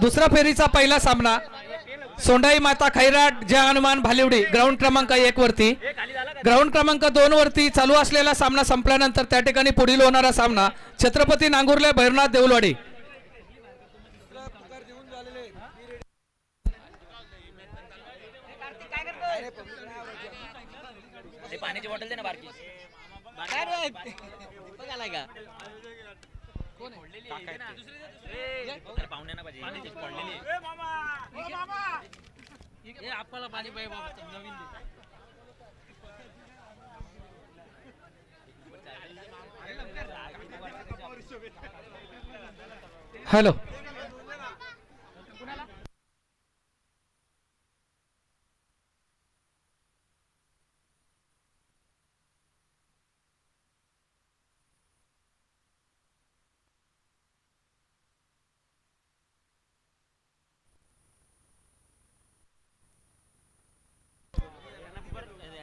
दुसरा फेरीचा पहिला सामना. सोंडाई माता खैराट जय हनुमान भालिवडी. ग्राउंड क्रमांक एक वरती. ग्राउंड क्रमांक दोन वरती चालू असलेला सामना संपल्यानंतर त्या ठिकाणी पुढील होणारा सामना छत्रपती नांगुर्ले भैरवनाथ देऊलवाडी. पाण्याची बॉटल दे ना बारकी काय का पाहुण्यांना पाहिजे. पडलेली हे आपल्याला पाणी पाहिजे बाबा. नवीन. हॅलो.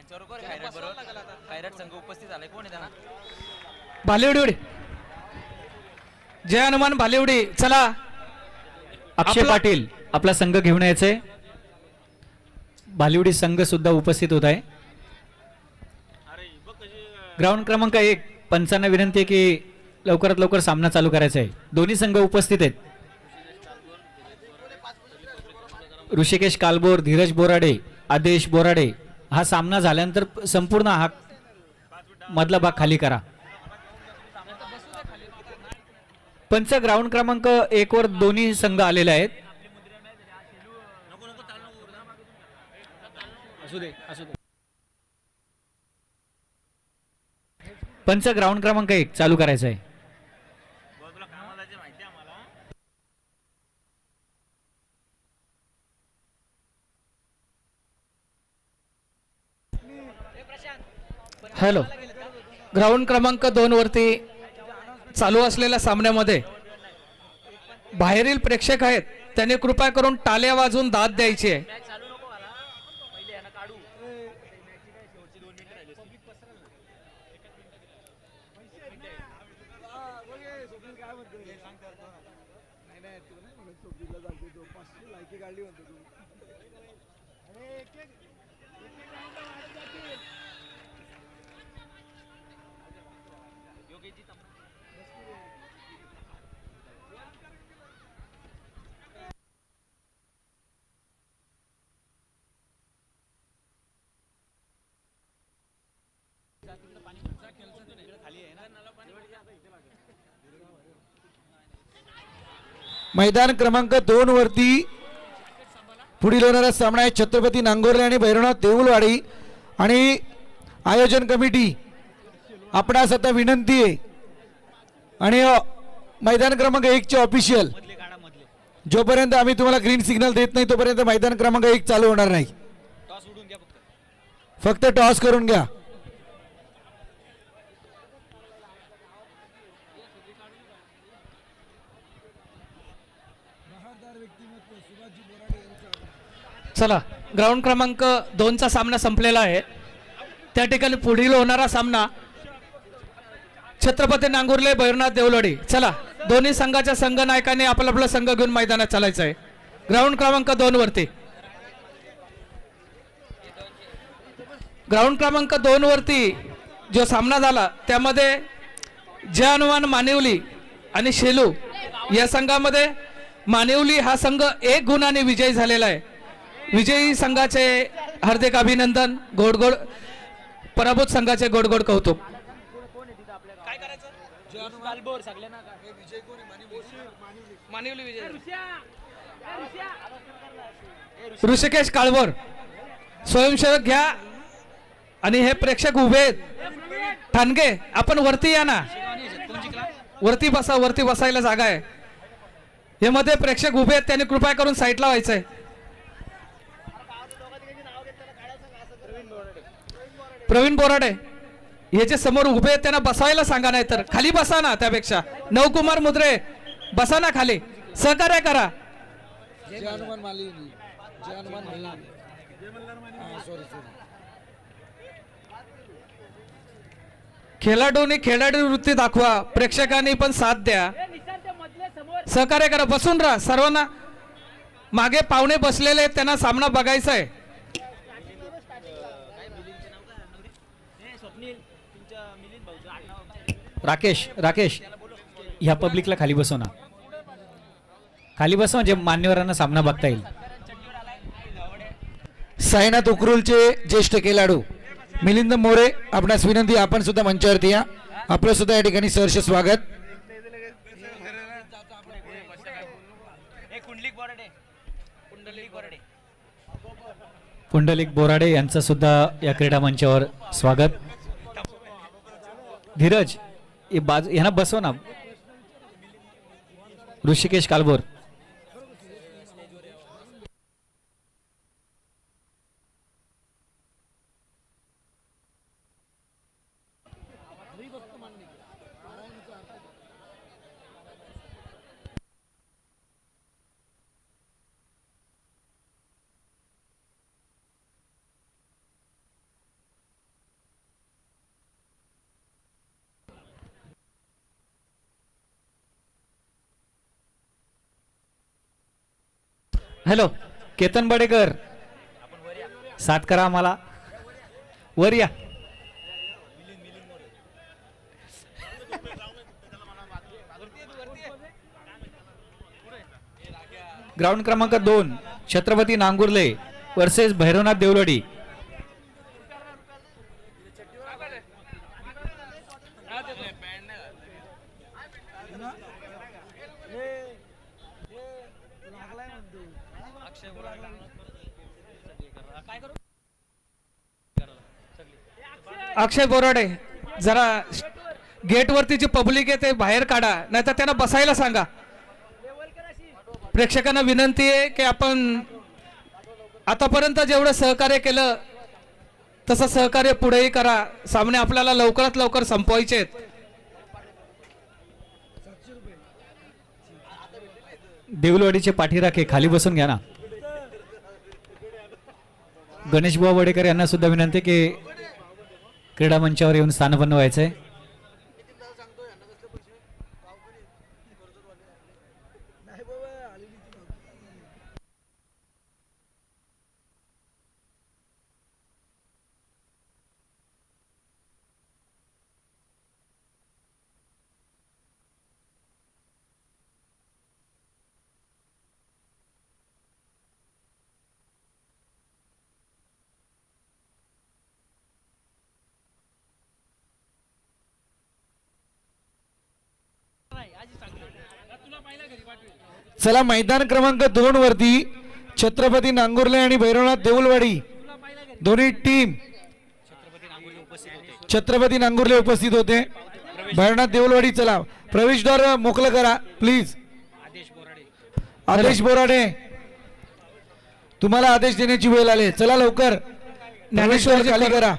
यांच्याबरोबर खैराट बरोबर खैराट संघ उपस्थित झालाय. कोण आहे त्यांना? भालिवडी जय हनुमान भालिवडी चला. अक्षय पाटील आपला संघ घेऊन यायचे भालिवडी संघ सुद्धा उपस्थित होत आहे. ग्राउंड क्रमांक एक. पंचांना विनंती आहे की लवकरात लवकर सामना चालू करायचा आहे. दोन्ही संघ उपस्थित आहेत. ऋषिकेश कालबोर धीरज बोराडे आदेश बोराडे हा सामना झाल्यानंतर संपूर्ण हा मधला भाग खाली करा. पंच ग्राउंड क्रमांक एक वर दोन्ही संघ आलेले आहेत. पंच ग्राउंड क्रमांक एक चालू करायचं आहे हॅलो. ग्राउंड क्रमांक दोन वरती चालू असलेल्या सामन्यामध्ये बाहेरील प्रेक्षक आहेत. त्यांनी कृपा करून टाल्या वाजवून दाद द्यायची आहे. मैदान क्रमांक दोन वरती पुढील होणारा सामना आहे छत्रपती नांगोर्ले आणि भैरवनाथ देऊलवाडी. आणि आयोजन कमिटी आपणास आता विनंती आहे. आणि मैदान क्रमांक एकचे ऑफिशियल. जोपर्यंत आम्ही तुम्हाला ग्रीन सिग्नल देत नाही तोपर्यंत मैदान क्रमांक एक चालू होणार नाही. फक्त टॉस करून घ्या. चला ग्राउंड क्रमांक दोनचा सामना संपलेला आहे. त्या ठिकाणी पुढील होणारा सामना छत्रपती नांगुर्ले भैरनाथ देवलडी. चला दोन्ही संघाच्या संघ नायकाने आपला आपला संघ घेऊन मैदानात चालायचं आहे ग्राउंड क्रमांक दोन वरती. ग्राउंड क्रमांक दोन वरती जो सामना झाला त्यामध्ये जय हनुमान मानिवली आणि शेलू या संघामध्ये मानिवली हा संघ एक गुणाने विजयी झालेला आहे. विजयी संघाचे हार्दिक अभिनंदन गोडगोड पराभूत संघाचे गोडगोड कौतुक. ऋषिकेश काळभोर स्वयंसेवक घ्या आणि हे प्रेक्षक उभे आहेत. ठाणगे आपण वरती या ना. वरती बसा वरती बसायला जागा आहे. हे मध्ये प्रेक्षक उभे आहेत त्यांनी कृपया करून साईडला व्हायचंय. प्रवीण बोराडे जे समोर उभे आहेत त्यांना बसायला सांगा नाही तर खाली बसा ना त्यापेक्षा. नवकुमार मुद्रे बसा ना खाली. सहकार्य करा. खेळाडूंनी खेळाडू वृत्ती दाखवा. प्रेक्षकांनी पण साथ द्या. सहकार्य करा. बसून राहा. सर्वांना मागे पाहुणे बसलेले त्यांना सामना बघायचा आहे. राकेश राकेश ह्या पब्लिकला खाली बसव ना. खाली बसव म्हणजे मान्यवरांना सामना बघता येईल. साईनाथ उकरुलचे ज्येष्ठ खेळाडू. मिलिंद मोरे आपणास विनंती आपण सुद्धा मंचावरती या. आपलं सुद्धा या ठिकाणी सहर्ष स्वागत. पुंडलिक बोराडे यांचं सुद्धा या क्रीडा मंचावर स्वागत. धीरज बाजू यांना बसव ना. ऋषिकेश कालबोर हॅलो केतन बडेकर. साथ करा आम्हाला. वर या. ग्राउंड क्रमांक दोन छत्रपती नांगुर्ले वर्सेस भैरवनाथ देवलडी. अक्षय बोराडे जरा गेटवरती जी पब्लिक आहे ते बाहेर काढा नाहीतर त्यांना बसायला सांगा. प्रेक्षकांना विनंती आहे की आपण आतापर्यंत जेवढं सहकार्य केलं तसं सहकार्य पुढेही करा. सामने आपल्याला लवकरात लवकर संपवायचे आहेत. देवलवाडीचे पाठीराखे खाली बसून घ्या ना. गणेश बुवा वडेकर यांना सुद्धा विनंती की क्रीडा मंचावर येऊन स्थानपन्न व्हायचंय. चला मैदान क्रमांक दोन वरती छत्रपती नांगुर्ले आणि भैरवनाथ देऊलवाडी. दोन्ही टीम छत्रपती नांगुर्ले उपस्थित होते. भैरवनाथ देऊलवाडी चला. प्रवेशद्वार मोकळं करा प्लीज आदेश बोराडे. तुम्हाला आदेश देण्याची वेळ आली. चला लवकर. ज्ञानेश्वर खाली करा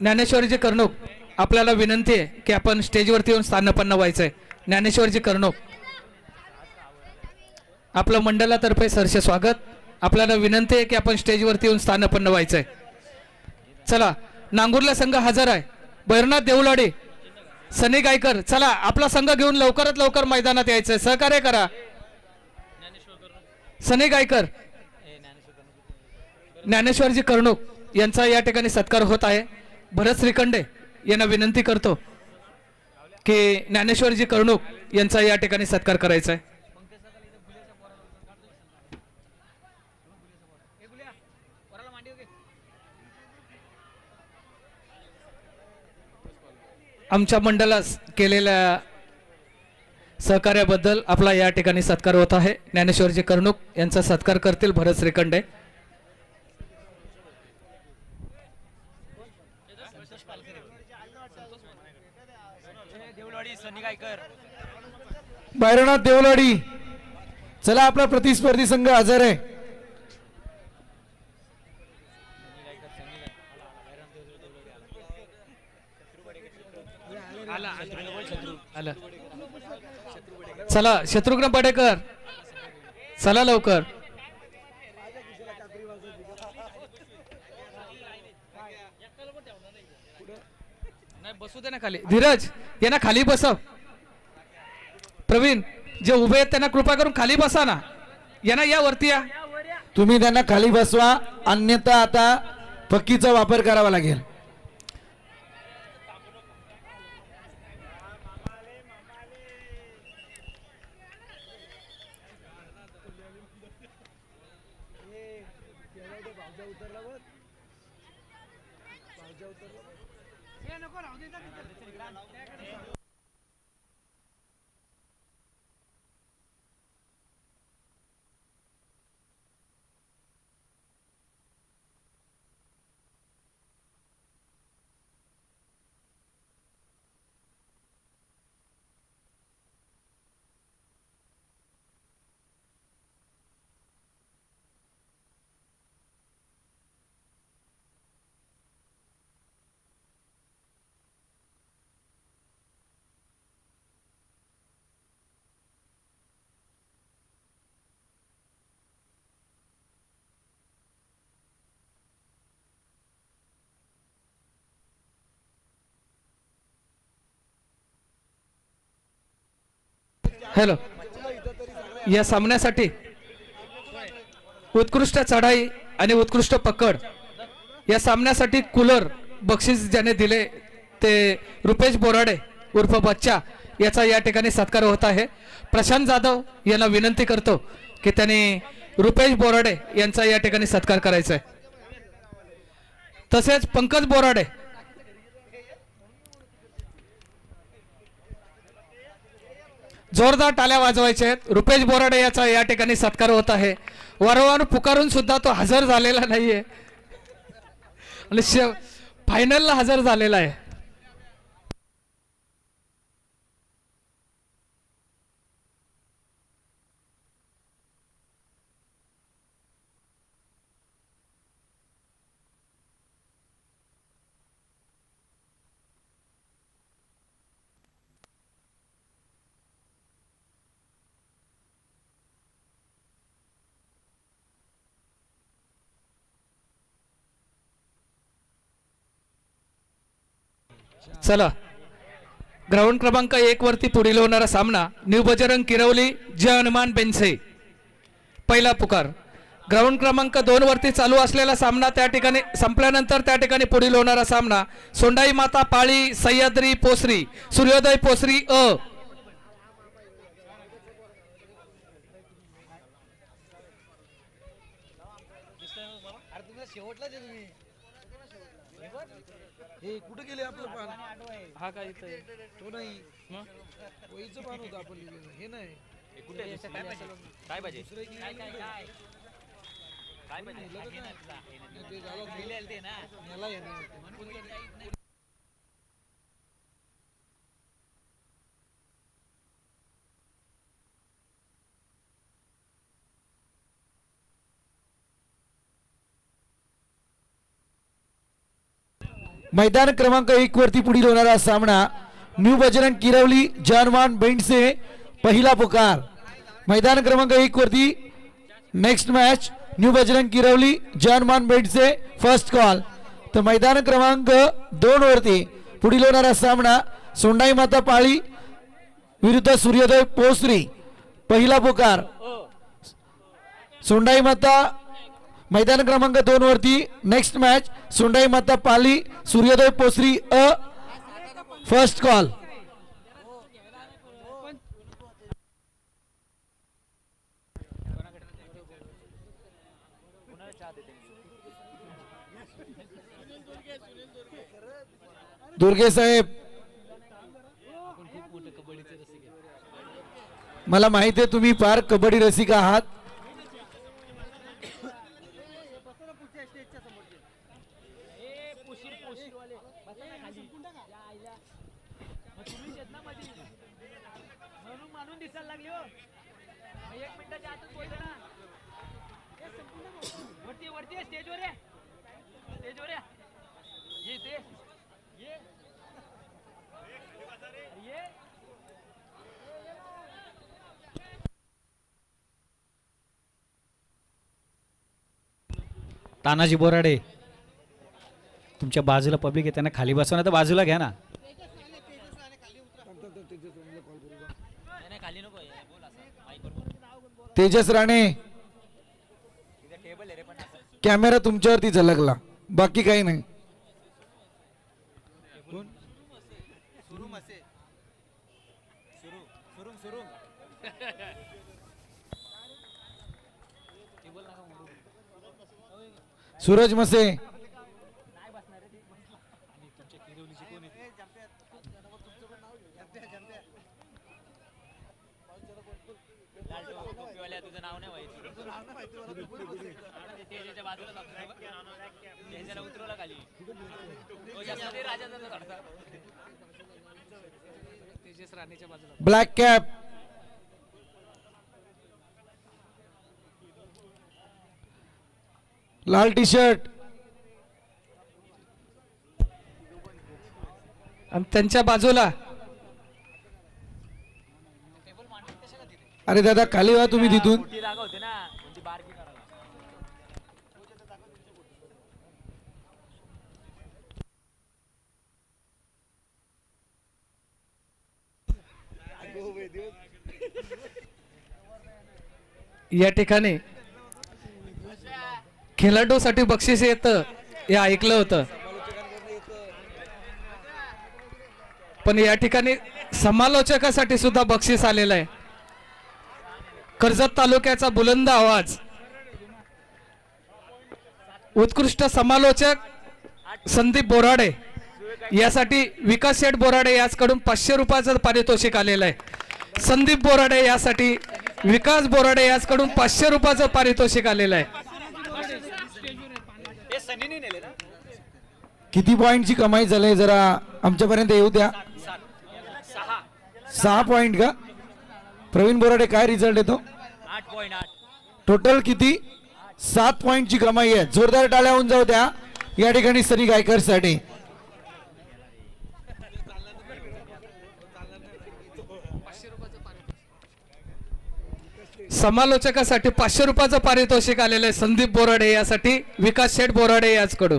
ज्ञानेश्वरजी कर्णूक आपल्याला विनंती आहे की आपण स्टेजवरती येऊन स्थानपन्न व्हायचंय. ज्ञानेश्वरजी कर्णूक. आपलं मंडळातर्फे सरसे स्वागत. आपल्याला विनंती आहे की आपण स्टेजवरती येऊन स्थानपन्न व्हायचंय चला नांगूरला संघ हजर आहे. बैरनाथ देवलाडे सनी गायकर चला आपला संघ घेऊन लवकरात लवकर मैदानात यायचंय. सहकार्य करा. सनी गायकर ज्ञानेश्वरजी कर्णूक यांचा या ठिकाणी सत्कार होत आहे. भरत श्रीखंडे यांना विनंती करतो की ज्ञानेश्वरजी कर्णूक यांचा या ठिकाणी सत्कार करायचा आहे आमच्या मंडळास केलेल्या सहकार्याबद्दल आपला या ठिकाणी सत्कार होत आहे. ज्ञानेश्वरजी कर्णूक यांचा सत्कार करतील भरत श्रीखंडे. देवलवाडी सनी भैरवनाथ चला आपला प्रतिस्पर्धी संघ हजर आहे. आलं चला शत्रुघ्न पडेकर. चला लवकर. बसू दे ना खाली. धीरज यांना खाली बसव. प्रवीण जे उभे आहेत त्यांना कृपा करून खाली बसा ना. यांना या वरती या. तुम्ही त्यांना खाली बसवा अन्यथा आता फक्कीचा वापर करावा लागेल. नको राहू दे हॅलो. या सामन्यासाठी उत्कृष्ट चढाई आणि उत्कृष्ट पकड. या सामन्यासाठी कूलर बक्षीस ज्याने दिले ते रुपेश बोराडे उर्फ बच्चा याचा या ठिकाणी सत्कार होत आहे. प्रशांत जाधव यांना विनंती करतो की त्यांनी रुपेश बोराडे यांचा या ठिकाणी सत्कार करायचा आहे. तसेच पंकज बोराडे जोरदार टाल्या वाजवायच्या आहेत. रुपेश बोराडे याचा या ठिकाणी सत्कार होत आहे. वारंवार पुकारून सुद्धा तो हजर झालेला नाहीये. आणि फायनलला हजर झालेला आहे. चला. ग्राउंड क्रमांक एक वरती पुढील होणारा सामना न्यू बजरंग किरवली जय हनुमान बेन्से. पहिला पुकार. ग्राउंड क्रमांक दोन वरती चालू असलेला सामना त्या ठिकाणी संपल्यानंतर त्या ठिकाणी पुढील होणारा सामना. सोंडाई माता पाळी सह्याद्री पोसरी सूर्योदय पोसरी अ हे कुठे गेले आपलं पान हा काय तो नाही. वहीचं पान होतं आपण लिहिलेलं. हे नाही. काय पाहिजे? काय काय काय काय? पाहिजे? ते झालं. लिहिलेलं ते ना. याला येणार मैदान क्रमांक एक वरती पुढील होणारा सामना न्यू बजरंग किरवली जानवान बेंडसे पहिला पुकार. मैदान क्रमांक एक वरती next match new Bajrang Kirwali जानवान बेंडसे फर्स्ट कॉल तर मैदान क्रमांक दोन वरती पुढील होणारा सामना सोंडाई माता पाळी विरुद्ध सूर्योदय पोसरी पहिला पुकार. सोंडाई माता मैदान क्रमांक दोन वरती नेक्स्ट मॅच सुंडाई माता पाली सूर्योदय पोसरी अ फर्स्ट कॉल दुर्गे साहेब मला माहिती आहे तुम्ही फार कबड्डी रसिक आहात. तानाजी बोराडे. तुमच्या बाजूला पब्लिक आहे त्यांना खाली बसवा तर बाजूला घ्या ना. तेजस राणे. कॅमेरा तुमच्यावरती झलकला. बाकी काही नाही. राणीच्या बाजूला. ब्लॅक कॅप लाल टी शर्ट आणि त्यांच्या बाजूला. अरे दादा खाली व्हा तुम्ही तिथून. होती ना या ठिकाणी खेळाडूसाठी बक्षीस येतं हे ऐकलं होतं. पण या ठिकाणी समालोचकासाठी सुद्धा बक्षीस आलेलं आहे. कर्जत तालुक्याचा बुलंद आवाज. उत्कृष्ट समालोचक संदीप बोराडे. यासाठी विकास शेठ बोराडे याचकडून पाचशे रुपयाचं पारितोषिक आलेलं आहे. संदीप बोराडे यासाठी विकास बोराडे याचकडून पाचशे रुपयाचं पारितोषिक आलेलं आहे. किती पॉइंटची कमाई झाली जरा आमच्यापर्यंत येऊ द्या. सहा. पॉइंट का? प्रवीण बोराडे काय रिझल्ट येतो टोटल किती? सात पॉइंटची कमाई आहे. जोरदार टाळ्या होऊन जाऊ द्या. या ठिकाणी सनी गायकरसाठी समालोचकासाठी पाचशे रुपयाचं पारितोषिक आलेलं आहे. संदीप बोराडे यासाठी विकास शेठ बोराडे याचकडून.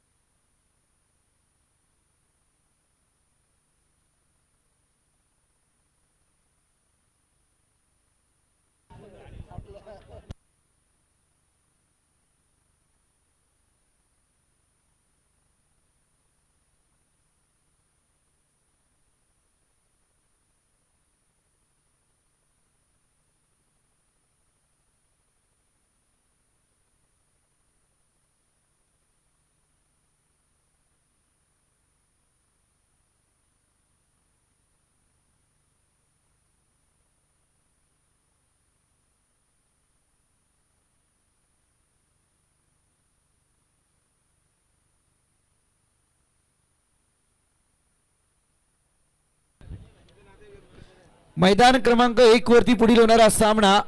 मैदान क्रमांक एक वरती पुढील होणारा सामना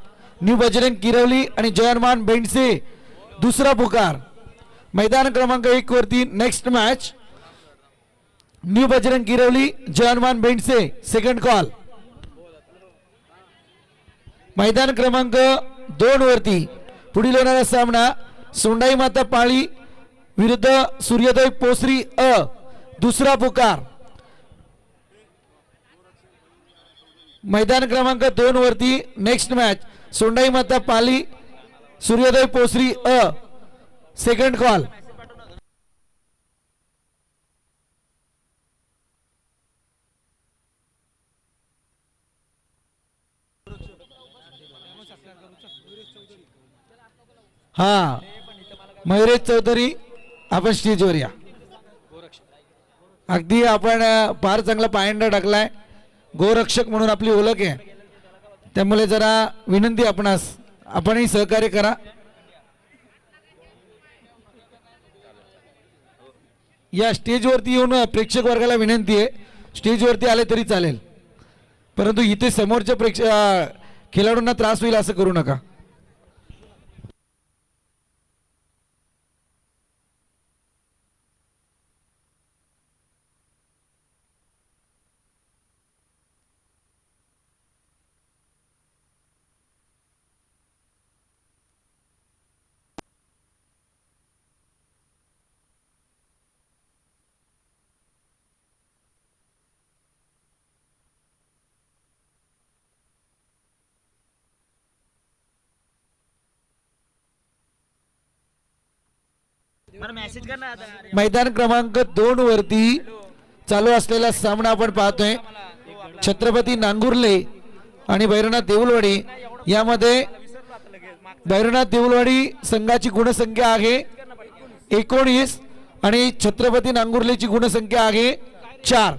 न्यू बजरंग किरवली आणि जयनमान बेंडसे. दुसरा पुकार. मैदान क्रमांक एक वरती next match new Bajrang Kirwali जयनमान बेंडसे. Second call मैदान क्रमांक दोन वरती पुढील होणारा सामना सोंडाई माता पाळी विरुद्ध सूर्योदय पोसरी अ. दुसरा पुकार. मैदान क्रमांक दोन वरती नेक्स्ट मॅच सोंडाई माता पाली सूर्योदय पोसरी अ. सेकंड कॉल हा. मयुरेश चौधरी आपण स्टेजवर या. अगदी आपण फार चांगला पायंडा टाकलाय. गोरक्षक म्हणून आपली ओळख आहे. त्यामुळे जरा विनंती आपणास. आपणही सहकार्य करा. या स्टेजवरती येऊन प्रेक्षक वर्गाला विनंती आहे. स्टेजवरती आले तरी चालेल. परंतु इथे समोरच्या प्रेक्ष खेळाडूंना त्रास होईल असं करू नका. मैदान क्रमांक दोन वरती चालू असलेला सामना आपण पाहतोय. छत्रपती नांगुर्ले आणि भैरवनाथ देऊलवाडी यामध्ये भैरवनाथ देऊलवाडी संघाची गुणसंख्या आहे एकोणीस आणि छत्रपती नांगुर्लेची गुणसंख्या आहे चार.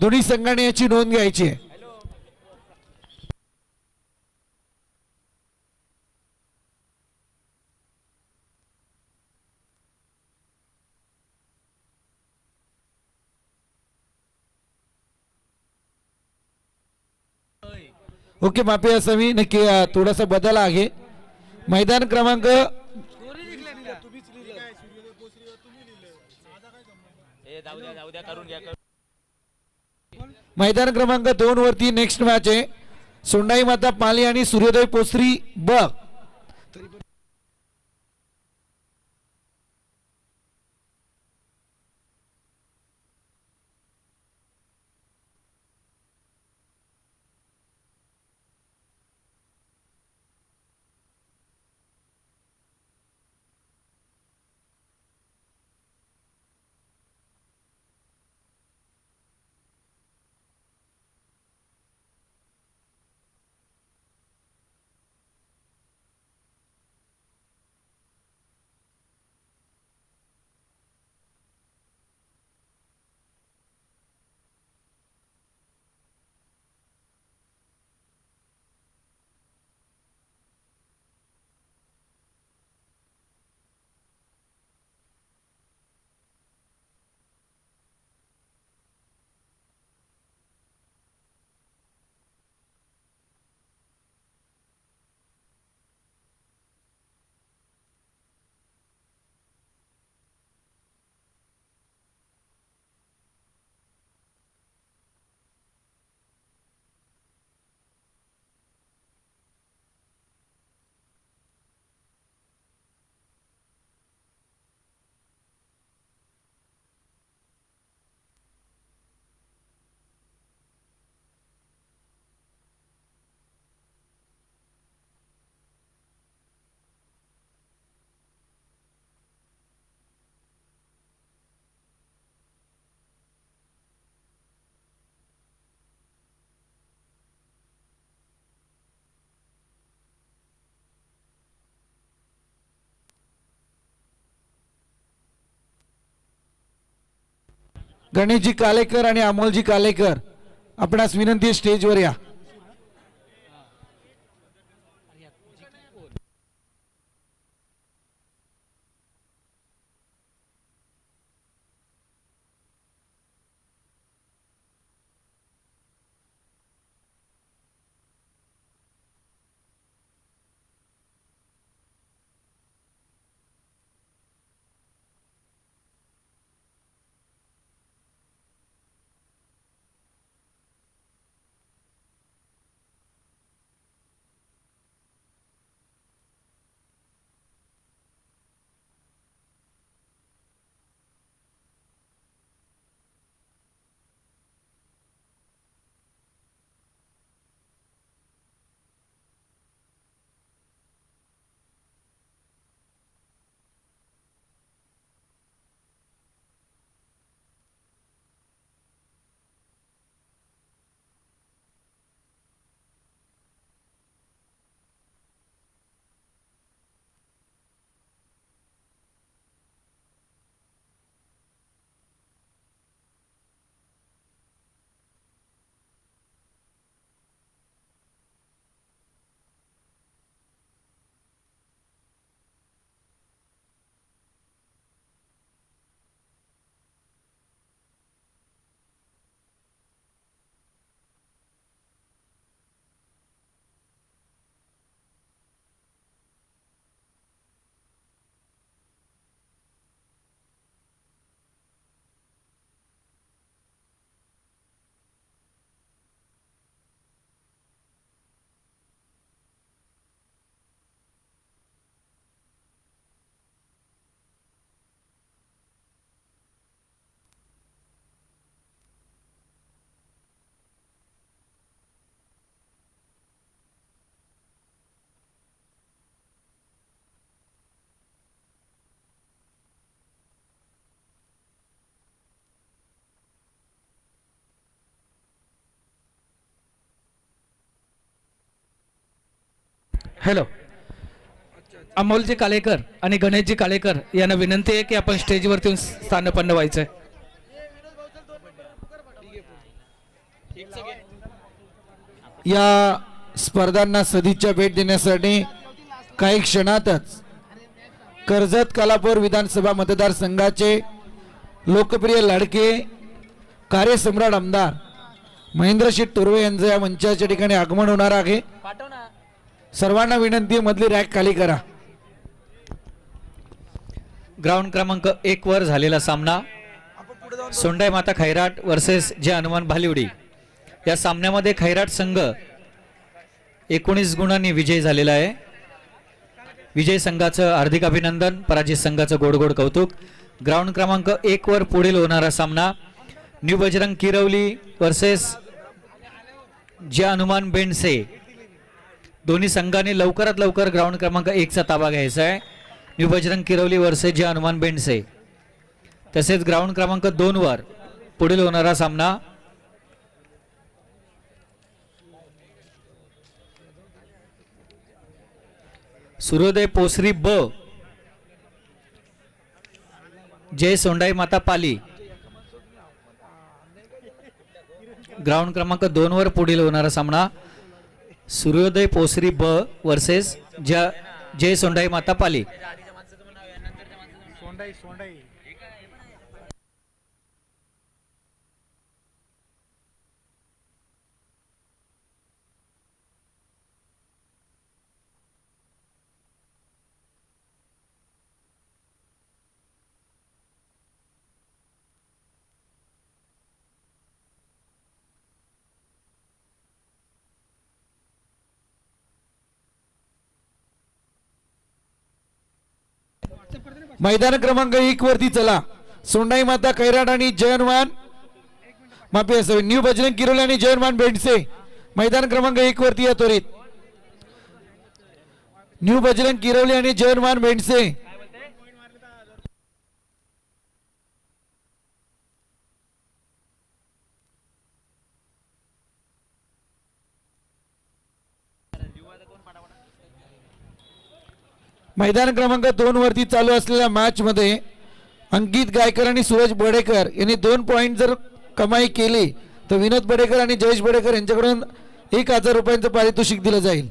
दोन्ही संघाने याची नोंद घ्यायची आहे. ओके माफी असावी नक्की थोडासा बदल आहे. मैदान क्रमांक मैदान क्रमांक दोन वरती नेक्स्ट मॅच आहे. सोंडाई माता पाली आणि सूर्योदय पोसरी ब. गणेशजी कालेकर आणि अमोलजी कालेकर. आपणास विनंती स्टेजवर या. हॅलो अमोलजी कालेकर आणि गणेशजी कालेकर यांना विनंती आहे की आपण स्टेजवरती येऊन स्थानपन्न व्हायचं आहे या स्पर्धांना सदिच्छा भेट देण्यासाठी काही क्षणातच कर्जत कालापूर विधानसभा मतदारसंघाचे लोकप्रिय लाडके कार्यसम्राट आमदार महेंद्रशेठ तुर्वे यांचं या मंचाच्या ठिकाणी आगमन होणार आहे. सर्वांना विनंती मधली रॅक खाली करा. ग्राउंड क्रमांक एक वर झालेला सामना सोंडाई माता खैराट वर्सेस जे हनुमान भालिवडी. या सामन्यामध्ये खैराट संघ एकोणीस गुणांनी विजय झालेला आहे. विजय संघाचं हार्दिक अभिनंदन पराजित संघाचं गोडगोड कौतुक. ग्राउंड क्रमांक एक वर पुढील होणारा सामना न्यू बजरंग किरवली वर्सेस जे हनुमान बेंडसे. दोन्ही संघाने लवकरात लवकर ग्राउंड क्रमांक एकचा ताबा घ्यायचा आहे. न्यू बजरंग किरवली वर्सेस जे हनुमान बेंडसे. तसेच ग्राउंड क्रमांक दोन वर पुढील होणारा सामना सूर्योदय पोसरी ब. जय सोंडाई माता पाली. ग्राउंड क्रमांक दोनवर पुढील होणारा सामना सूर्योदय पोसरी ब वर्सेस ज्या जय सोंडाई माता पाली. मैदान क्रमांक एक वरती चला. सोंडाई माता कैराट आणि जयनवान. माफी असावी न्यू बजरंग किरोले आणि जयनवान बेंडसे. मैदान क्रमांक एक वरती या त्वरित. न्यू बजरंग किरवले आणि जयनवान बेंडसे. मैदान क्रमांक दोन वरती चालू असलेल्या मॅच मध्ये अंकित गायकर आणि सूरज बडेकर यांनी दोन पॉईंट जर कमाई केली तर विनोद बडेकर आणि जयेश बडेकर यांच्याकडून एक हजार रुपयांचं पारितोषिक दिलं जाईल.